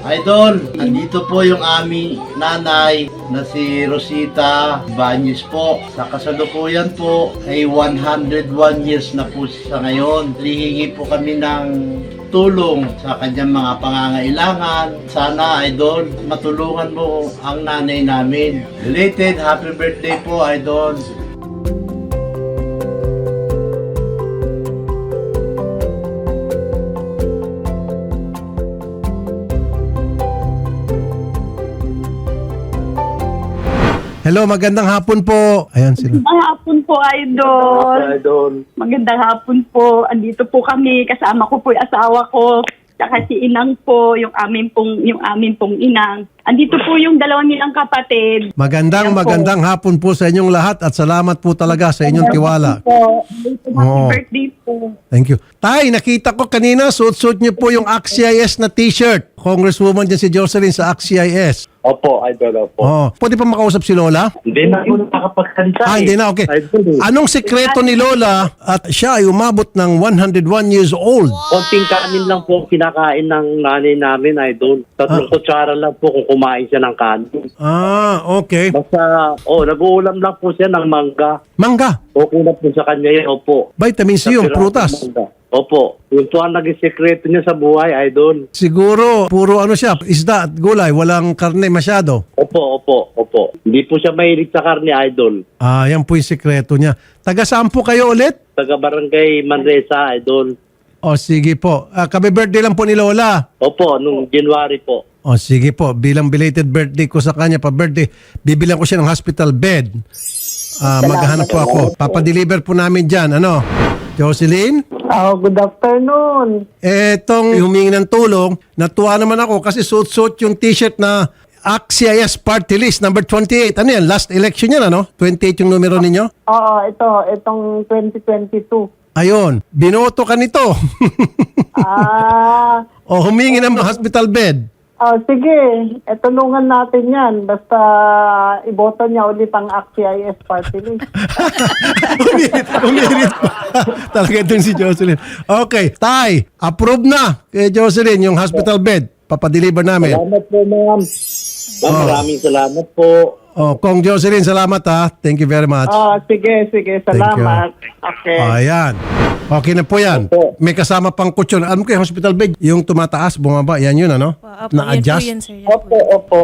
Idol, andito po yung aming nanay na si Rosita Banyes po. Sa kasalukuyan po ay 101 years na po siya ngayon. Lihingi po kami ng tulong sa kanyang mga pangangailangan. Sana, Idol, matulungan mo ang nanay namin. Related, happy birthday po, Idol. Hello, magandang hapon po. Ayan sila. Magandang hapon po, Idol. Idol. Magandang hapon po. Andito po kami. Kasama ko po yung asawa ko. Tsaka si Inang po, yung amin pong, yung amin pong inang. Andito po yung dalawang nilang kapatid. Magandang Ayan po. magandang hapon po sa inyong lahat at salamat po talaga sa inyong tiwala. Po. Happy Oo. birthday po. Thank you. Tay, nakita ko kanina, suot-suot niyo po yung AXIS na t-shirt. Congresswoman dyan si Jocelyn sa AXIS. Opo, idol, opo. Oh, pwede pa makausap si Lola? Hindi na po nakakapagsalita Ah, eh. hindi na, okay. Idol, eh. Anong sekreto ni Lola at siya ay umabot ng 101 years old? Konting kanin lang po ang kinakain ng nanay namin, idol. Tatlong kutsara lang po kung kumain siya ng kanin. Ah, okay. Basta, oh, nag-uulam lang po siya ng mangga. Mangga, Okay na po sa kanya yun, opo. vitamin C yung Sa prutas. mangga. Opo. Yung po ang naging sekreto niya sa buhay, idol. Siguro, puro ano siya, isda at gulay, walang karne masyado. Opo, opo, opo. Hindi po siya mahilig sa karne, idol. Ah, yan po yung sekreto niya. Taga saan po kayo ulit? Taga barangay Manresa, idol. O sige po. Ah, kabe birthday lang po ni Lola. Opo, nung January po. O sige po, bilang belated birthday ko sa kanya pa birthday, bibilang ko siya ng hospital bed. Ah, maghahanap po ako. Papadeliver po namin dyan. Ano? Jocelyn? Oh, good afternoon. Etong humingi ng tulong, natuwa naman ako kasi suot-suot yung t-shirt na AXIS Party List number 28. Ano yan? Last election yan, ano? 28 yung numero ninyo? Oo, ito, itong 2022. Ayun, binoto ka nito. Ah, o humingi ng hospital bed. oh, sige, eh, tulungan natin yan. Basta iboto niya ulit ang ACT-CIS party list. umirit, umirit pa. Talaga itong si Jocelyn. Okay, Tay, approve na kay Jocelyn yung hospital bed. Papadeliver namin. Salamat po, ma'am. Ma'am, Oh. maraming salamat po. Oh, Kong Jocelyn, salamat ha. Thank you very much. Oh, sige, sige, salamat. Okay. Ayan. Okay na po yan. Opo. May kasama pang kutsyon. Ano kayo, hospital bed? Yung tumataas, bumaba. Yan yun, ano? Opo, yan po Na-adjust? yan, sir. Yan po. Opo, opo.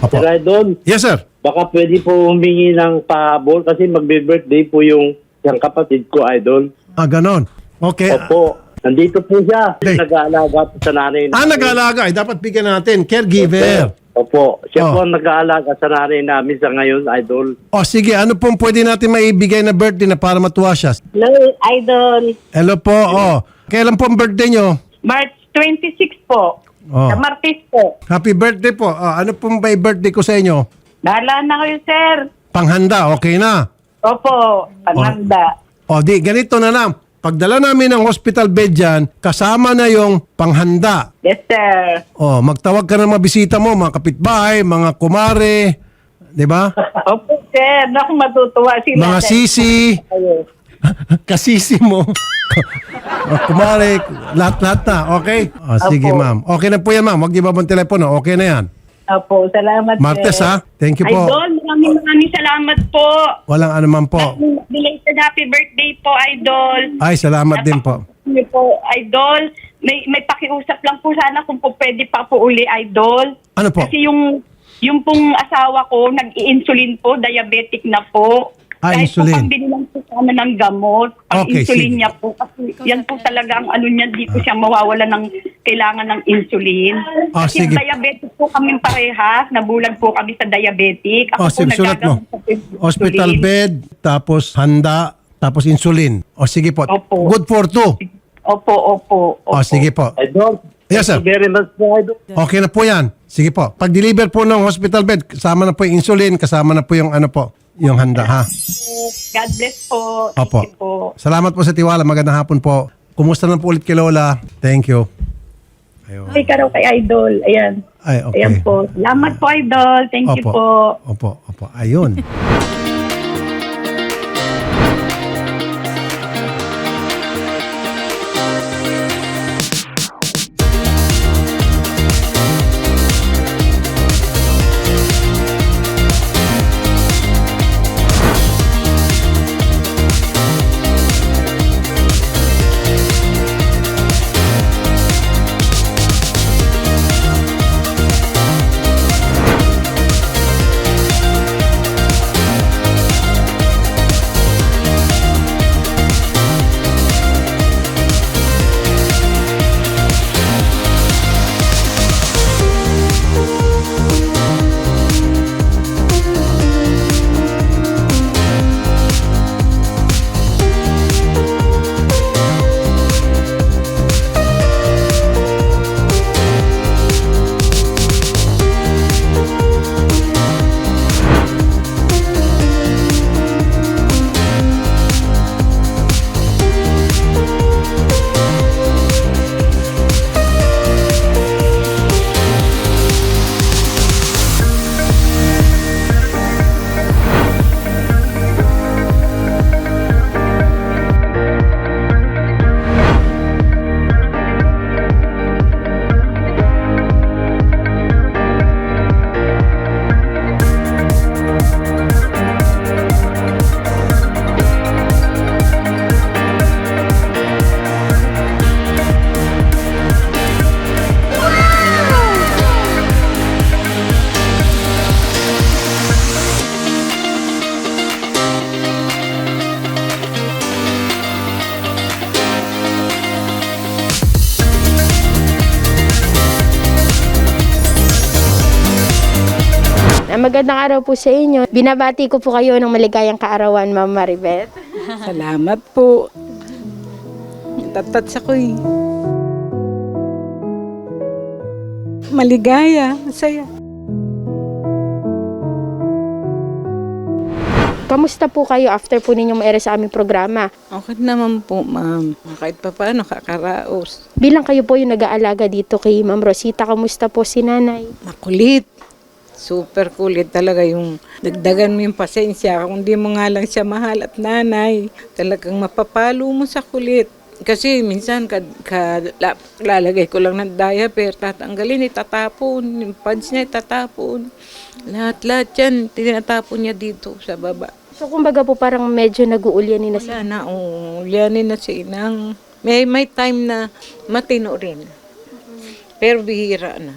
Opo. Sir Idol, Yes, sir. baka pwede po humingi ng pahabol kasi magbe-birthday po yung yung kapatid ko, Idol. Ah, ganon. Okay. Opo. Nandito po siya. Hey. Nag-aalaga po sa nanay Ah, namin. nag-aalaga. Ay, dapat bigyan natin. Caregiver. Opo. Siya Oh. po ang nag-aalaga sa nanay namin sa ngayon, Idol. O, sige. Ano pong pwede natin maibigay na birthday na para matuwa siya? Hello, Idol. Hello po. Oh. Kailan po ang birthday nyo? March 26 po. Oh. Sa Martes po. Happy birthday po. Ah, ano pong may birthday ko sa inyo? Bahala na kayo, sir. Panghanda. Okay na. Opo, pananda. O, di. Ganito na lang. Pagdala namin ng hospital bed dyan, kasama na yung panghanda. Yes, sir. Oh, magtawag ka ng mga bisita mo, mga kapitbahay, mga kumare, 'di ba? Opo, sir. Naku, matutuwa sila. Mga sir. sisi, kasisi mo. oh, kumare, lahat-lahat na, okay? Oh, sige, Opo. ma'am. Okay na po yan, ma'am. Huwag niyo babang telepono. Okay na yan. Opo, salamat, Martes, sir. ha? Thank you po. Idol, maraming maraming salamat po. Walang anuman po. Belated happy birthday po, Idol. Ay, salamat din po. Po, Idol. May may pakiusap lang po sana kung po pwede pa po uli, Idol. Ano po? Kasi yung yung pong asawa ko, nag-i-insulin po, diabetic na po. Ah, Kahit insulin. po pambili lang po sana ng gamot, pang Okay, insulin sige. niya po. Kasi yan po talaga ang ano niya, di po siya mawawala ng kailangan ng insulin. Ah, Kasi sige. diabetic po kami parehas, nabulag po kami sa diabetic. Ako Oh, po sige, sulat mo. nagagamot sa insulin. Hospital bed, tapos handa, tapos insulin. O, sige po. Opo. Good for two. Opo, opo. opo. O, sige po. Idol. Yes, sir. Thank you very much po, Idol. Okay na po yan. Sige po. Pag-deliver po ng hospital bed, kasama na po yung insulin, kasama na po yung ano po, yung handa ha. God bless po. Thank Opo. you po. Salamat po sa tiwala. Magandang hapon po. Kumusta na po ulit kay Lola? Thank you. Ayun. Ay, karaw kay Idol. Ayan. Ay, okay. Ayan po. Salamat po, Idol. Thank you Opo. po. Opo, opo. Ayun. Magandang araw po sa inyo. Binabati ko po kayo ng maligayang kaarawan, Ma'am Maribeth. Salamat po. Tatat sa ko eh. Maligaya, masaya. Kamusta po kayo after po ninyong maere sa aming programa? Okay naman po, ma'am. Kahit pa paano, kakaraos. Bilang kayo po yung nag-aalaga dito kay Ma'am Rosita, kamusta po si nanay? Makulit. Super kulit talaga yung dagdagan mo yung pasensya. Kung di mo nga lang siya mahal at nanay, talagang mapapalo mo sa kulit. Kasi minsan ka, ka, la- lalagay ko lang ng diaper, tatanggalin, itatapon, yung pads niya itatapon. Lahat-lahat yan, tinatapon niya dito sa baba. So kumbaga po parang medyo nag-uulyanin na siya. Wala na, lianin na si Inang. May, may time na matino rin. Pero bihira na.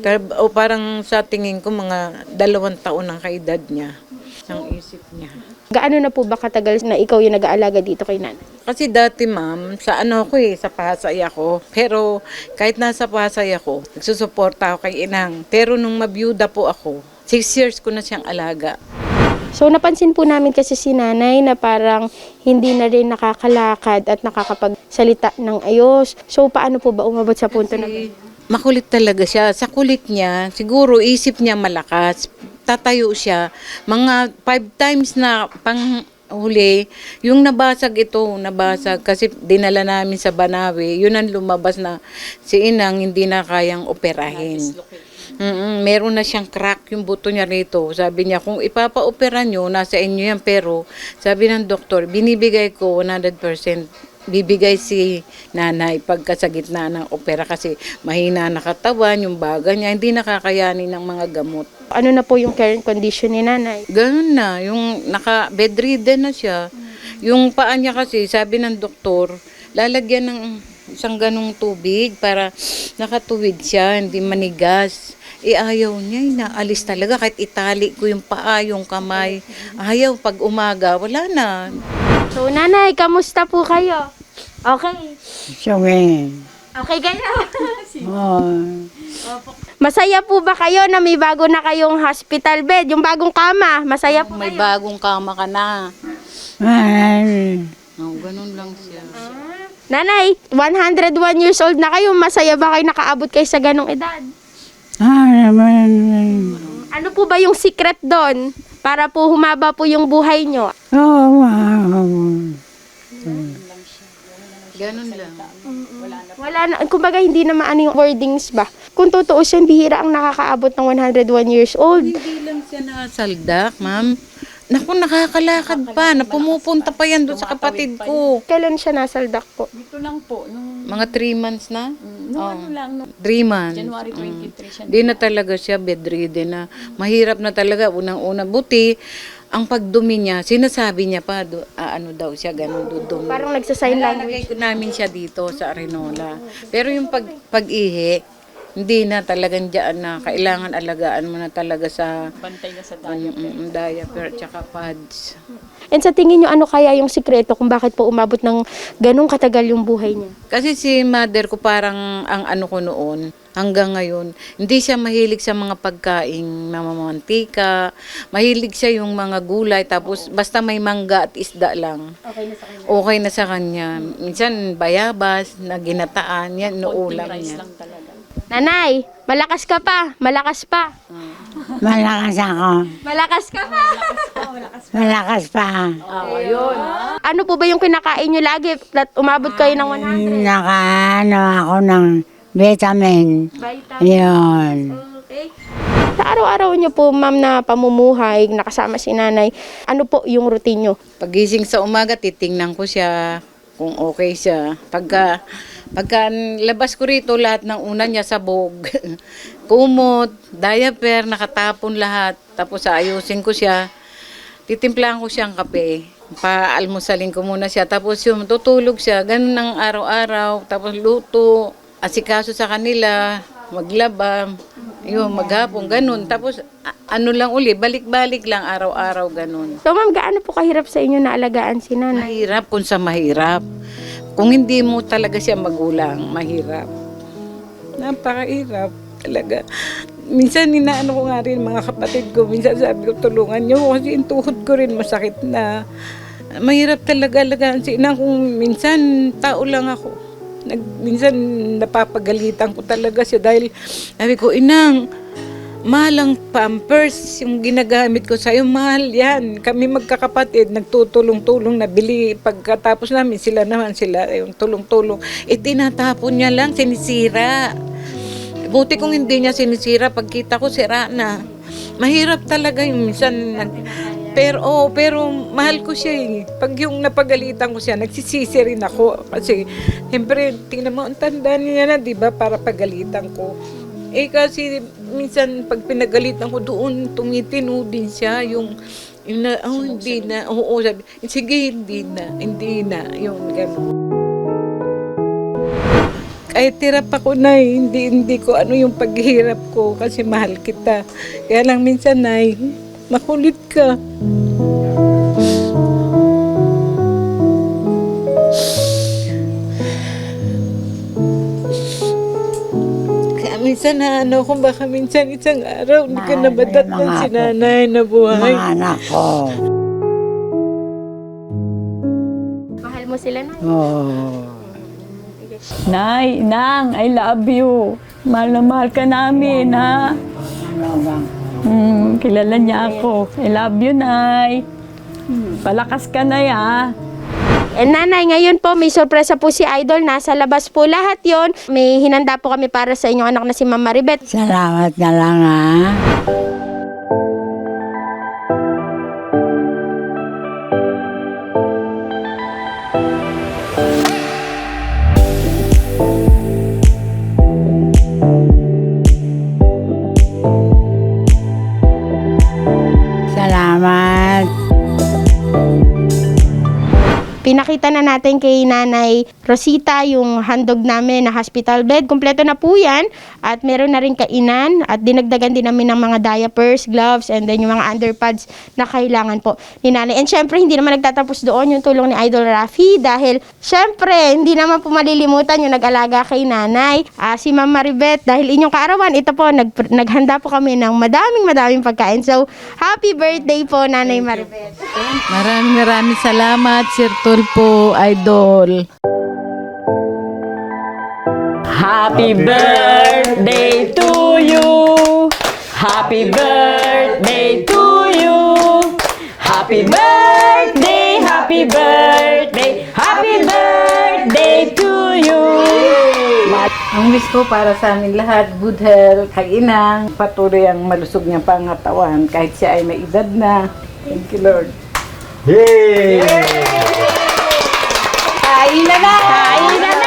Pero, o parang sa tingin ko, mga dalawang taon ang kaedad niya. Ang isip niya. Gaano na po ba katagal na ikaw yung nag-aalaga dito kay nanay? Kasi dati ma'am, sa ano ako eh, sa Pasay ako. Pero kahit nasa Pasay ako, nagsusuporta ako kay Inang. Pero nung mabiyuda po ako, six years ko na siyang alaga. So napansin po namin kasi si nanay na parang hindi na rin nakakalakad at nakakapagsalita ng ayos. So paano po ba umabot sa punto na Eh, makulit talaga siya. Sa kulit niya, siguro isip niya malakas. Tatayo siya. Mga five times na pang huli, yung nabasag ito, nabasag. Kasi dinala namin sa Banawe, yun ang lumabas na si Inang hindi na kayang operahin. Mm meron na siyang crack yung buto niya rito. Sabi niya, kung ipapa-opera nyo, nasa inyo yan. Pero, sabi ng doktor, binibigay ko 100% bibigay si nanay pagka sa gitna ng opera kasi mahina na katawan, yung baga niya, hindi nakakayanin ng mga gamot. ano na po yung current condition ni nanay? Ganun na, yung naka-bedridden na siya. Yung paa niya kasi, sabi ng doktor, lalagyan ng isang ganong tubig para nakatuwid siya, hindi manigas. Eh ayaw niya, inaalis talaga. Kahit itali ko yung paa, yung kamay. Ayaw, pag umaga, wala na. So nanay, kamusta po kayo? Okay. Sige. Okay kayo? Oh. Masaya po ba kayo na may bago na kayong hospital bed? Yung bagong kama, masaya po May kayo? bagong kama ka na. Ay. Oh, ganun lang siya. Nanay, 101 years old na kayo. Masaya ba kayo nakaabot kayo sa ganong edad? Ah, naman. Ano po ba yung secret doon? Para po humaba po yung buhay nyo. Oh, wow. Ganun lang. Wala na, kumbaga hindi na maano yung wordings ba? Kung totoo siya, bihira ang nakakaabot ng 101 years old. Hindi lang siya nakasaldak, ma'am. Naku, nakakalakad pa. Na pumupunta pa yan doon sa kapatid ko. Kailan siya nasaldak po? Ito lang po, nung Mga 3 months na? no, ano lang, no, 3 months. January Mm. 23 siya. Di na talaga siya bedridden na. Mahirap na talaga. Unang-una. Buti, ang pagdumi niya, sinasabi niya pa, do, ah, ano daw siya, ganun dudumi. Parang nagsasign language. Nilalagay ko namin siya dito sa Arenola. Pero yung pag, pag-ihi, hindi na talagang dyan na kailangan alagaan mo na talaga sa Bantay na sa ano, diet. mm, diaper tsaka pads. And sa tingin nyo, ano kaya yung sikreto kung bakit po umabot ng ganong katagal yung buhay niya? Kasi si mother ko parang ang ano ko noon, hanggang ngayon, hindi siya mahilig sa mga pagkaing mamamantika, mahilig siya yung mga gulay, tapos basta may mangga at isda lang. Okay na sa kanya. Okay na sa kanya. Minsan bayabas, na ginataan, yan, nuulam Rice niya. lang talaga. Nanay, malakas ka pa. Malakas pa. Malakas ako. Malakas ka pa. Malakas pa. ano po ba yung kinakain nyo lagi? At umabot kayo ng 100? Nakaano ako ng vitamin. Vitamin. Yun. Okay. Sa araw-araw nyo po, ma'am, na pamumuhay, nakasama si nanay, ano po yung routine nyo? Pagising sa umaga, titingnan ko siya kung okay siya. Pagka, pagka labas ko rito, lahat ng una niya sabog. Kumot, diaper, nakatapon lahat. Tapos ayusin ko siya. Titimplahan ko siyang kape. Paalmusalin ko muna siya. Tapos yung tutulog siya. Ganun ang araw-araw. Tapos luto. Asikaso sa kanila. Maglaba. Yun, maghapon. Ganun. Tapos ano lang uli. Balik-balik lang araw-araw. Ganun. So, ma'am, gaano po kahirap sa inyo na alagaan si nanay? Mahirap kung sa mahirap. Kung hindi mo talaga siya magulang, mahirap. Napakahirap talaga. minsan inaano ko nga rin mga kapatid ko, minsan sabi ko tulungan ako kasi yung tuhod ko rin masakit na. Mahirap talaga alagaan si inang kung minsan tao lang ako. Nag, minsan napapagalitan ko talaga siya dahil sabi ko, inang, mahal ang pampers, yung ginagamit ko sa'yo, mahal yan. Kami magkakapatid, nagtutulong-tulong na bili. Pagkatapos namin, sila naman sila, yung tulong-tulong. Eh, tinatapon niya lang, sinisira. Buti kung hindi niya sinisira, pagkita ko, sira na. Mahirap talaga yung minsan. nag- pero, oh, pero mahal ko siya eh. Pag yung napagalitan ko siya, nagsisisi rin ako. Kasi, siyempre, tingnan mo, ang tanda niya na, di ba, para pagalitan ko. Eh, kasi, minsan, pag pinagalitan ko doon, tumitino din siya. Yung, yung na, oh, hindi na. Oo, sabi, sige, hindi na. Hindi na. Yung gano'n. Kahit tirap ako na hindi, hindi ko ano yung paghihirap ko kasi mahal kita. Kaya lang minsan nay, makulit ka. Minsan na ano ko baka minsan isang araw hindi ka na matatnan si nanay na buhay. Mga anak ko. Mahal mo sila na. Oh. Nay, Nang, I love you. Mahal na mahal ka namin, ha? Hmm, kilala niya ako. I love you, Nay. Palakas ka na, ya. Eh, nanay, ngayon po may sorpresa po si Idol. Nasa labas po lahat yon. May hinanda po kami para sa inyong anak na si Mama Maribet. Salamat na lang ha. Natin kay Nanay Rosita yung handog namin na hospital bed. Kompleto na po yan. At meron na rin kainan. At dinagdagan din namin ng mga diapers, gloves, and then yung mga underpads na kailangan po ni Nanay. And syempre, hindi naman nagtatapos doon yung tulong ni Idol Rafi. Dahil syempre, hindi naman po malilimutan yung nag-alaga kay Nanay. Ah, si Ma'am Maribet, dahil inyong kaarawan, ito po, nag, naghanda po kami ng madaming madaming pagkain. So, happy birthday po, Nanay Maribet. Maraming maraming salamat, Sir Tulpo, Idol. Happy birthday to you. Happy birthday to you. Happy birthday, happy birthday, happy birthday to you. Ang wish ko para sa amin lahat, good health, kay inang, patuloy ang malusog niyang pangatawan kahit siya ay may edad na. Thank you, Lord. Kain na na! Kain na na!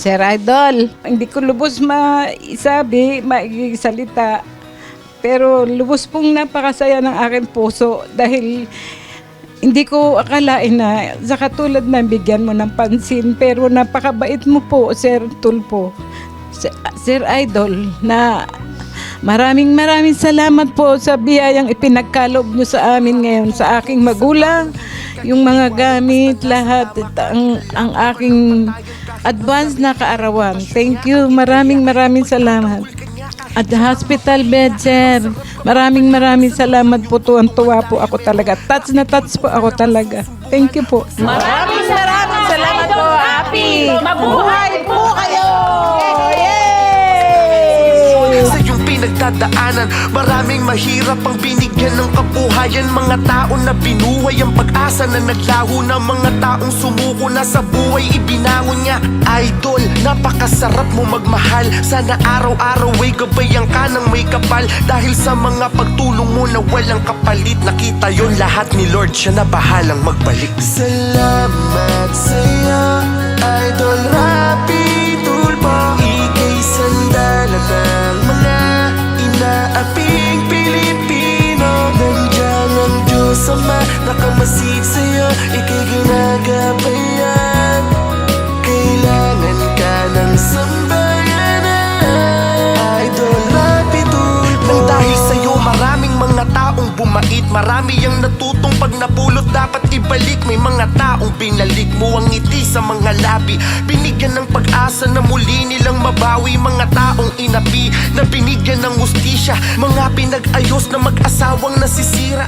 Sir Idol, hindi ko lubos maisabi, maisalita. Pero lubos pong napakasaya ng aking puso dahil hindi ko akalain na sa katulad na bigyan mo ng pansin pero napakabait mo po, Sir Tulpo. Sir, Sir Idol, na maraming maraming salamat po sa biyayang ipinagkalob nyo sa amin ngayon, sa aking magulang, yung mga gamit, lahat, ang, ang aking advance na kaarawan. Thank you, maraming maraming salamat. At the hospital bed, sir. Maraming maraming salamat po. Tuwan-tuwa po ako talaga. Touch na touch po ako talaga. Thank you po. Maraming maraming salamat po, Happy. Mabuhay pinagdadaanan. Maraming mahirap ang binigyan ng kabuhayan. Mga tao na binuhay ang pag-asa na naglaho na Mga taong sumuko na sa buhay ibinangon niya Idol, napakasarap mo magmahal. Sana araw-araw ay gabayan ka ng may kapal. Dahil sa mga pagtulong mo na walang kapalit Nakita yon lahat ni Lord, siya na bahalang magbalik. Salamat sa'yo, Idol Rapi Tulpo. Ika'y sandalan ng inaaping Pilipino Nandiyan ang Diyos Ama Nakamasid sa'yo, ika'y ginagabayan Kailangan ka ng sambayanan. Idol Rapi Tulpo Nang dahil sa'yo maraming mga taong bumait Marami ang dapat ibalik May mga taong binalik mo ang ngiti sa mga labi. Binigyan ng pag-asa na muli nilang mabawi Mga taong inapi na binigyan ng ustisya. Mga pinag-ayos na mag-asawang nasisira